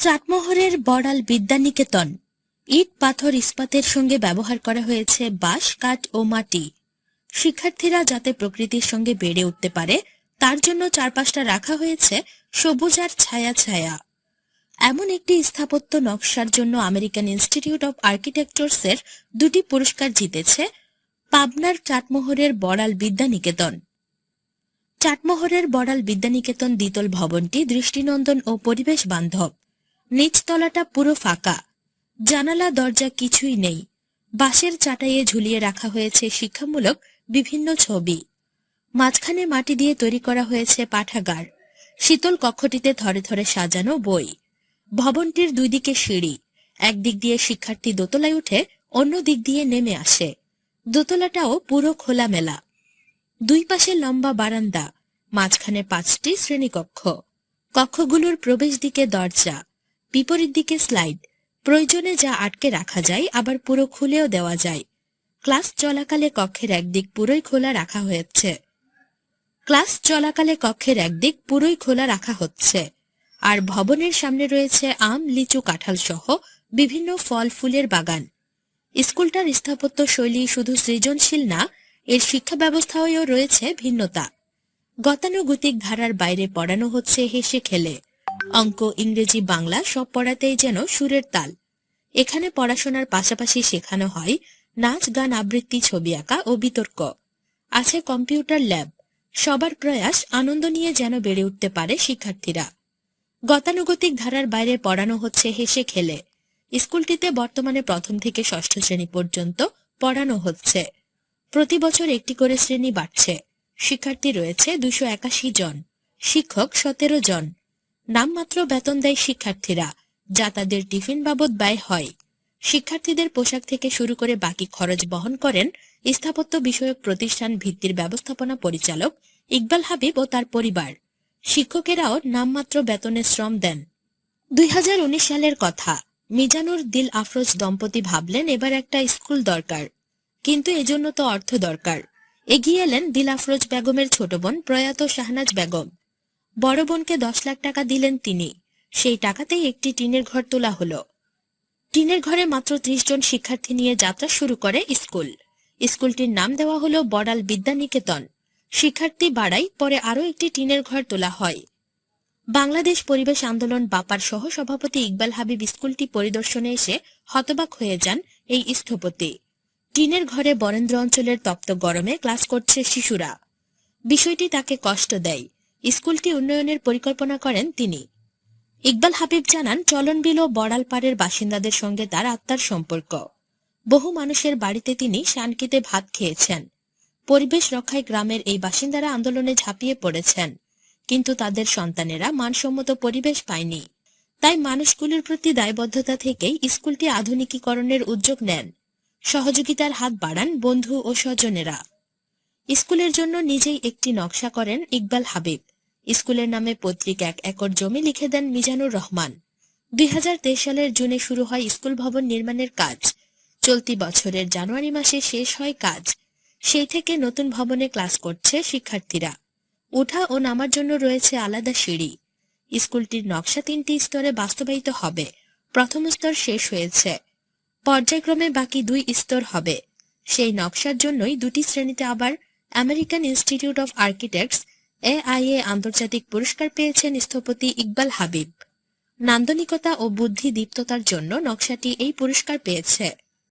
চাটমোহরের বড়াল বিদ্যানিকেতন। ইট, পাথর, ইস্পাতের সঙ্গে ব্যবহার করা হয়েছে বাঁশ, কাঠ ও মাটি। শিক্ষার্থীরা যাতে প্রকৃতির সঙ্গে বেড়ে উঠতে পারে, তার জন্য চারপাশটা রাখা হয়েছে সবুজ আর ছায়া ছায়া। এমন একটি স্থাপত্য নকশার জন্য আমেরিকান ইনস্টিটিউট অব আর্কিটেকচার্সের দুটি পুরস্কার জিতেছে পাবনার চাটমোহরের বড়াল বিদ্যানিকেতন। চাটমোহরের বড়াল বিদ্যানিকেতন দ্বিতল ভবনটি দৃষ্টিনন্দন ও পরিবেশ বান্ধব। নিচতলাটা পুরো ফাঁকা। জানালা, দরজা কিছুই নেই। বাঁশের চাটাইয়ে ঝুলিয়ে রাখা হয়েছে শিক্ষামূলক বিভিন্ন ছবি। মাঝখানে মাটি দিয়ে তৈরি করা হয়েছে পাঠাগার। শীতল কক্ষটিতে থরে ধরে সাজানো বই। ভবনটির দুই দিকে সিঁড়ি। একদিক দিয়ে শিক্ষার্থী দোতলায় উঠে অন্য দিক দিয়ে নেমে আসে। দোতলাটাও পুরো খোলামেলা। দুই পাশে লম্বা বারান্দা, মাঝখানে পাঁচটি শ্রেণীকক্ষ। কক্ষগুলোর প্রবেশ দিকে দরজা। বিপরীত দিকে স্লাইড প্রয়োজনে যা আটকে রাখা যায়, আবার পুরো খুলেও দেওয়া যায়। ক্লাস চলাকালে কক্ষের একদিক পুরোই খোলা রাখা হয়েছে। ক্লাস চলাকালে কক্ষের একদিক পুরোই খোলা রাখা হচ্ছে। আর ভবনের সামনে রয়েছে আম, লিচু, কাঁঠাল সহ বিভিন্ন ফল, ফুলের বাগান। স্কুলটার স্থাপত্য শৈলী শুধু সৃজনশীল না, এর শিক্ষা ব্যবস্থায়ও রয়েছে ভিন্নতা। গতানুগতিক ধারার বাইরে পড়ানো হচ্ছে হেসে খেলে। অঙ্ক, ইংরেজি, বাংলা সব পড়াতেই যেন সুরের তাল। এখানে পড়াশোনার পাশাপাশি শেখানো হয় নাচ, গান, আবৃত্তি, ছবি আঁকা ও বিতর্ক। আছে কম্পিউটার ল্যাব। সবার প্রয়াস আনন্দ নিয়ে যেন বেড়ে উঠতে পারে শিক্ষার্থীরা। গতানুগতিক ধারার বাইরে পড়ানো হচ্ছে হেসে খেলে। স্কুলটিতে বর্তমানে প্রথম থেকে ষষ্ঠ শ্রেণি পর্যন্ত পড়ানো হচ্ছে। প্রতি বছর একটি করে শ্রেণি বাড়ছে। শিক্ষার্থী রয়েছে দুশো একাশি জন। শিক্ষক সতেরো জন। নামমাত্র বেতন দেয় শিক্ষার্থীরা, যা তাদের টিফিন বাবদ ব্যয় হয়। শিক্ষার্থীদের পোশাক থেকে শুরু করে বাকি খরচ বহন করেন স্থাপত্য বিষয়ক প্রতিষ্ঠান ভিত্তির ব্যবস্থাপনা পরিচালক ইকবাল হাবিব ও তার পরিবার। শিক্ষকেরাও নামমাত্র বেতনে শ্রম দেন। দুই হাজার উনিশ সালের কথা, মিজানুর দিল আফরোজ দম্পতি ভাবলেন এবার একটা স্কুল দরকার। কিন্তু এজন্য তো অর্থ দরকার। এগিয়ে এলেন দিল আফরোজ বেগমের ছোট বোন প্রয়াত শাহনাজ বেগম। বড় বোনকে দশ লাখ টাকা দিলেন তিনি। সেই টাকাতেই একটি টিনের ঘর তোলা হলো। টিনের ঘরে মাত্র ত্রিশ জন শিক্ষার্থী নিয়ে যাত্রা শুরু করে স্কুল। স্কুলটির নাম দেওয়া হলো বড়াল বিদ্যানিকেতন। শিক্ষার্থী বাড়াই পরে আরও একটি টিনের ঘর তোলা হয়। বাংলাদেশ পরিবেশ আন্দোলন বাপার সহ সভাপতি ইকবাল হাবিব স্কুলটি পরিদর্শনে এসে হতবাক হয়ে যান এই স্থপতি। টিনের ঘরে বরেন্দ্র অঞ্চলের তপ্ত গরমে ক্লাস করছে শিশুরা। বিষয়টি তাকে কষ্ট দেয়। স্কুলটি উন্নয়নের পরিকল্পনা করেন তিনি। ইকবাল হাবিব জানান, চলনবিল ও বড়ালপাড়ের বাসিন্দাদের সঙ্গে তার আত্মার সম্পর্ক। বহু মানুষের বাড়িতে তিনি শানকিতে ভাত খেয়েছেন। পরিবেশ রক্ষায় গ্রামের এই বাসিন্দারা আন্দোলনে ঝাঁপিয়ে পড়েছেন। কিন্তু তাদের সন্তানেরা মানসম্মত পরিবেশ পায়নি। তাই মানুষগুলির প্রতি দায়বদ্ধতা থেকেই স্কুলটি আধুনিকীকরণের উদ্যোগ নেন। সহযোগিতার হাত বাড়ান বন্ধু ও স্বজনেরা। স্কুলের জন্য নিজেই একটি নকশা করেন ইকবাল হাবিব। স্কুলের নামে পৈতৃক এক একর জমি লিখে দেন মিজানুর রহমান। দুই সালের জুনে শুরু হয় স্কুল ভবন নির্মাণের কাজ। চলতি বছরের জানুয়ারি মাসে শেষ হয় কাজ। সেই থেকে নতুন ভবনে ক্লাস করছে শিক্ষার্থীরা। ওঠা ও নামার জন্য রয়েছে আলাদা সিঁড়ি। স্কুলটির নকশা তিনটি স্তরে বাস্তবায়িত হবে। প্রথম স্তর শেষ হয়েছে। পর্যায়ক্রমে বাকি দুই স্তর হবে। সেই নকশার জন্যই দুটি শ্রেণীতে আবার American Institute of Architects AIA আন্তর্জাতিক পুরস্কার পেয়েছেন স্থপতি ইকবাল হাবিব। নান্দনিকতা ও বুদ্ধি দীপ্ততার জন্য নকশাটি এই পুরস্কার পেয়েছে।